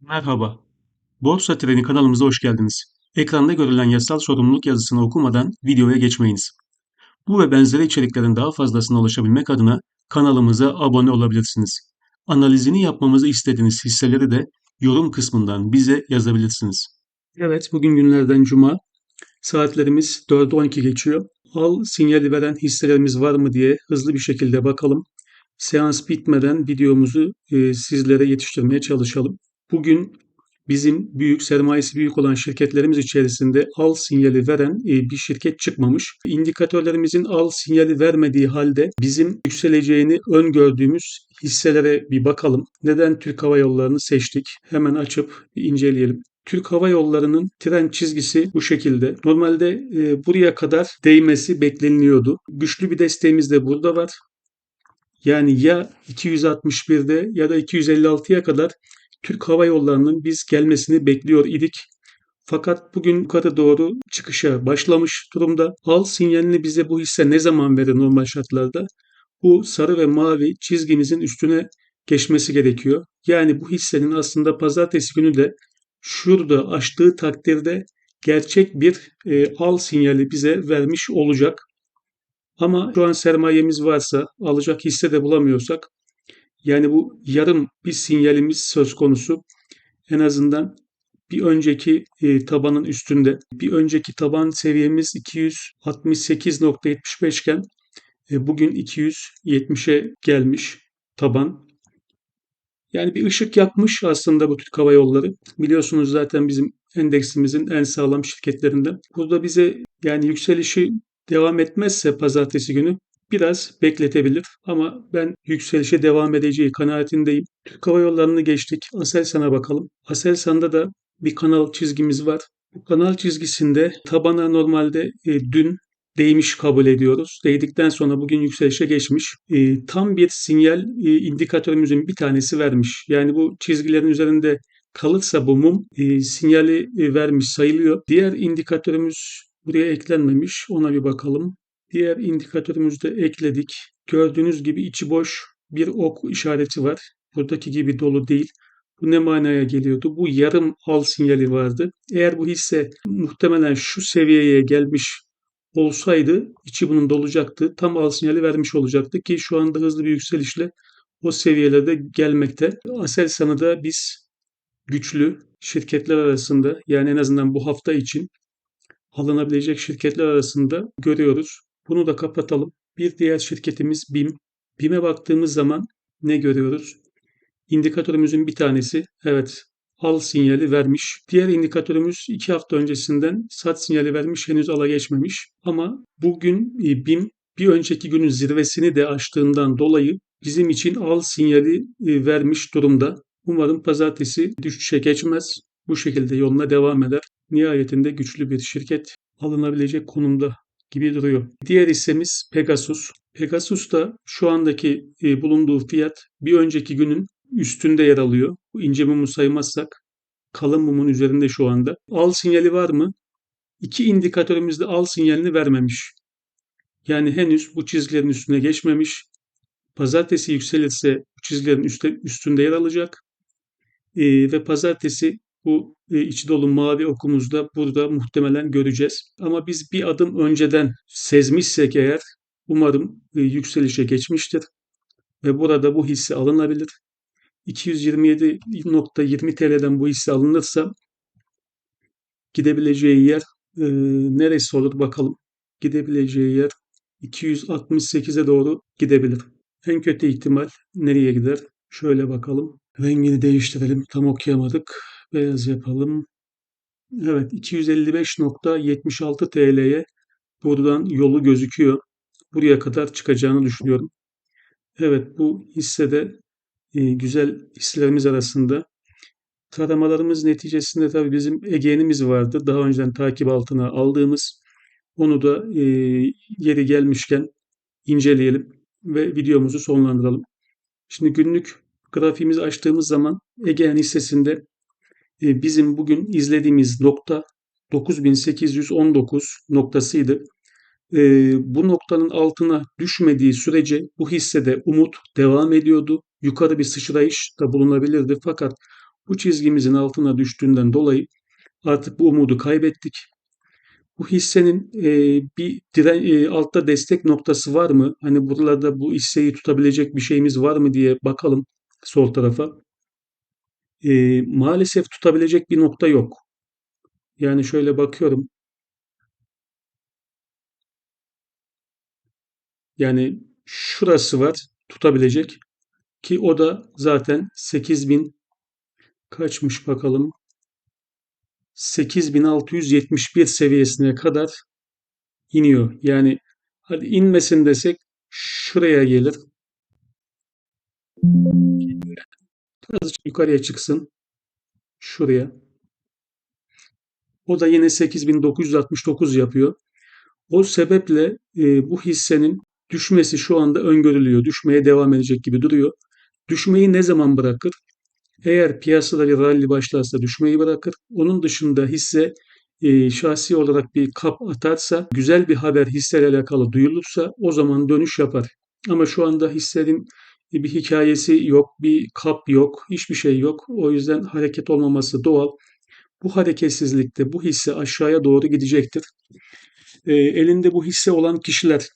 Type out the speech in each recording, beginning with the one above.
Merhaba. Borsa Treni kanalımıza hoş geldiniz. Ekranda görülen yasal sorumluluk yazısını okumadan videoya geçmeyiniz. Bu ve benzeri içeriklerin daha fazlasına ulaşabilmek adına kanalımıza abone olabilirsiniz. Analizini yapmamızı istediğiniz hisseleri de yorum kısmından bize yazabilirsiniz. Evet, bugün günlerden cuma. Saatlerimiz 4'e 12 geçiyor. Al sinyali veren hisselerimiz var mı diye hızlı bir şekilde bakalım. Seans bitmeden videomuzu e, sizlere yetiştirmeye çalışalım. Bugün bizim büyük sermayesi büyük olan şirketlerimiz içerisinde al sinyali veren e, bir şirket çıkmamış. İndikatörlerimizin al sinyali vermediği halde bizim yükseleceğini öngördüğümüz hisselere bir bakalım. Neden Türk Hava Yolları'nı seçtik? Hemen açıp inceleyelim. Türk Hava Yolları'nın tren çizgisi bu şekilde. Normalde e, buraya kadar değmesi bekleniliyordu. Güçlü bir desteğimiz de burada var. Yani ya 261'de ya da 256'ya kadar Türk Hava Yolları'nın biz gelmesini bekliyor idik. Fakat bugün yukarı doğru çıkışa başlamış durumda. Al sinyalini bize bu hisse ne zaman verir normal şartlarda? Bu sarı ve mavi çizgimizin üstüne geçmesi gerekiyor. Yani bu hissenin aslında pazartesi günü de şurada açtığı takdirde gerçek bir e, al sinyali bize vermiş olacak. Ama şu an sermayemiz varsa, alacak hisse de bulamıyorsak, yani bu yarım bir sinyalimiz söz konusu. En azından bir önceki e, tabanın üstünde. Bir önceki taban seviyemiz 268.75 iken e, bugün 270'e gelmiş taban. Yani bir ışık yakmış aslında bu Türk Hava Yolları. Biliyorsunuz zaten bizim endeksimizin en sağlam şirketlerinden. Burada bize yani yükselişi devam etmezse pazartesi günü biraz bekletebilir ama ben yükselişe devam edeceği kanaatindeyim. Türk Hava Yolları'nı geçtik. Aselsan'a bakalım. Aselsan'da da bir kanal çizgimiz var. Bu kanal çizgisinde tabana normalde e, dün değmiş kabul ediyoruz. Değdikten sonra bugün yükselişe geçmiş. E, tam bir sinyal e, indikatörümüzün bir tanesi vermiş. Yani bu çizgilerin üzerinde kalırsa bu mum e, sinyali e, vermiş sayılıyor. Diğer indikatörümüz buraya eklenmemiş. Ona bir bakalım. Diğer indikatörümüzü de ekledik. Gördüğünüz gibi içi boş bir ok işareti var. Buradaki gibi dolu değil. Bu ne manaya geliyordu? Bu yarım al sinyali vardı. Eğer bu hisse muhtemelen şu seviyeye gelmiş olsaydı içi bunun dolacaktı. Tam al sinyali vermiş olacaktı ki şu anda hızlı bir yükselişle o seviyelerde gelmekte. Aselsan'ı da biz güçlü şirketler arasında yani en azından bu hafta için alınabilecek şirketler arasında görüyoruz. Bunu da kapatalım. Bir diğer şirketimiz BİM. BİM'e baktığımız zaman ne görüyoruz? İndikatörümüzün bir tanesi evet al sinyali vermiş. Diğer indikatörümüz iki hafta öncesinden sat sinyali vermiş henüz ala geçmemiş. Ama bugün e, BİM bir önceki günün zirvesini de aştığından dolayı bizim için al sinyali e, vermiş durumda. Umarım pazartesi düşüşe geçmez. Bu şekilde yoluna devam eder. Nihayetinde güçlü bir şirket alınabilecek konumda gibi duruyor. Diğer hissemiz Pegasus. Pegasus da şu andaki e, bulunduğu fiyat bir önceki günün üstünde yer alıyor. İnce mumu saymazsak kalın mumun üzerinde şu anda. Al sinyali var mı? İki indikatörümüzde al sinyalini vermemiş. Yani henüz bu çizgilerin üstüne geçmemiş. Pazartesi yükselirse bu çizgilerin üstte, üstünde yer alacak. E, ve pazartesi bu e, içi dolu mavi okumuzda burada muhtemelen göreceğiz. Ama biz bir adım önceden sezmişsek eğer umarım e, yükselişe geçmiştir. Ve burada bu hisse alınabilir. 227.20 TL'den bu hisse alınırsa gidebileceği yer e, neresi olur bakalım. Gidebileceği yer 268'e doğru gidebilir. En kötü ihtimal nereye gider? Şöyle bakalım. Rengini değiştirelim. Tam okuyamadık. Beyaz yapalım. Evet 255.76 TL'ye buradan yolu gözüküyor. Buraya kadar çıkacağını düşünüyorum. Evet bu hissede e, güzel hisselerimiz arasında. Taramalarımız neticesinde tabii bizim Ege'nimiz vardı. Daha önceden takip altına aldığımız. Onu da e, yeri gelmişken inceleyelim ve videomuzu sonlandıralım. Şimdi günlük grafiğimizi açtığımız zaman Ege'nin hissesinde bizim bugün izlediğimiz nokta 9819 noktasıydı. E, bu noktanın altına düşmediği sürece bu hissede umut devam ediyordu. Yukarı bir sıçrayış da bulunabilirdi fakat Bu çizgimizin altına düştüğünden dolayı artık bu umudu kaybettik. Bu hissenin e, bir diren, e, altta destek noktası var mı? Hani buralarda bu hisseyi tutabilecek bir şeyimiz var mı diye bakalım sol tarafa. E, maalesef tutabilecek bir nokta yok. Yani şöyle bakıyorum. Yani şurası var tutabilecek ki o da zaten 8000 kaçmış bakalım. 8671 seviyesine kadar iniyor. Yani hadi inmesin desek şuraya gelir. Azıcık yukarıya çıksın. Şuraya. O da yine 8969 yapıyor. O sebeple e, bu hissenin düşmesi şu anda öngörülüyor. Düşmeye devam edecek gibi duruyor. Düşmeyi ne zaman bırakır? Eğer piyasada bir rally başlarsa düşmeyi bırakır. Onun dışında hisse e, şahsi olarak bir kap atarsa, güzel bir haber hisseyle alakalı duyulursa o zaman dönüş yapar. Ama şu anda hissenin bir hikayesi yok, bir kap yok, hiçbir şey yok. O yüzden hareket olmaması doğal. Bu hareketsizlikte bu hisse aşağıya doğru gidecektir. E, elinde bu hisse olan kişiler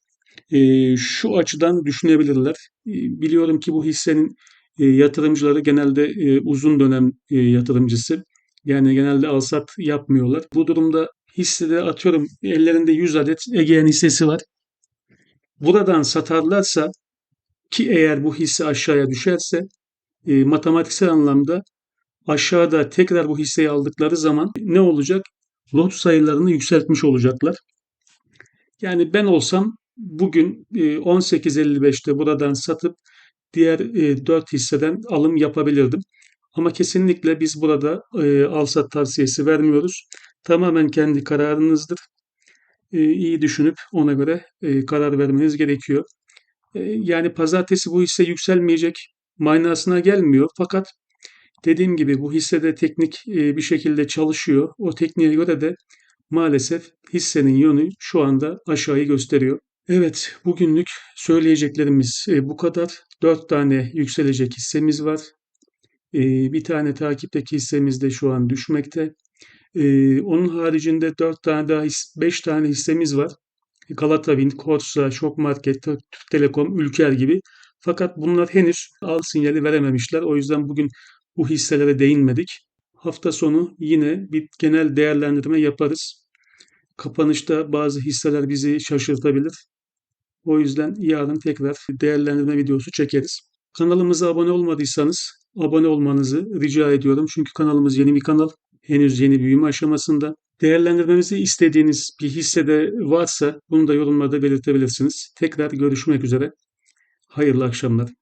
e, şu açıdan düşünebilirler. E, biliyorum ki bu hissenin e, yatırımcıları genelde e, uzun dönem e, yatırımcısı. Yani genelde alsat yapmıyorlar. Bu durumda hissede atıyorum ellerinde 100 adet Egean hissesi var. Buradan satarlarsa ki eğer bu hisse aşağıya düşerse e, matematiksel anlamda aşağıda tekrar bu hisseyi aldıkları zaman ne olacak? Lot sayılarını yükseltmiş olacaklar. Yani ben olsam bugün 18.55'te buradan satıp diğer 4 hisseden alım yapabilirdim. Ama kesinlikle biz burada al-sat tavsiyesi vermiyoruz. Tamamen kendi kararınızdır. İyi düşünüp ona göre karar vermeniz gerekiyor. Yani pazartesi bu hisse yükselmeyecek manasına gelmiyor. Fakat dediğim gibi bu hissede teknik bir şekilde çalışıyor. O tekniğe göre de maalesef hissenin yönü şu anda aşağıyı gösteriyor. Evet, bugünlük söyleyeceklerimiz e, bu kadar. Dört tane yükselecek hissemiz var. E, bir tane takipteki hissemiz de şu an düşmekte. E, onun haricinde dört tane daha, beş tane hissemiz var. Galatavin, Korsa, Şok Market, Türk Telekom, Ülker gibi. Fakat bunlar henüz al sinyali verememişler. O yüzden bugün bu hisselere değinmedik. Hafta sonu yine bir genel değerlendirme yaparız. Kapanışta bazı hisseler bizi şaşırtabilir. O yüzden yarın tekrar değerlendirme videosu çekeriz. Kanalımıza abone olmadıysanız abone olmanızı rica ediyorum. Çünkü kanalımız yeni bir kanal. Henüz yeni büyüme aşamasında. Değerlendirmemizi istediğiniz bir hissede varsa bunu da yorumlarda belirtebilirsiniz. Tekrar görüşmek üzere. Hayırlı akşamlar.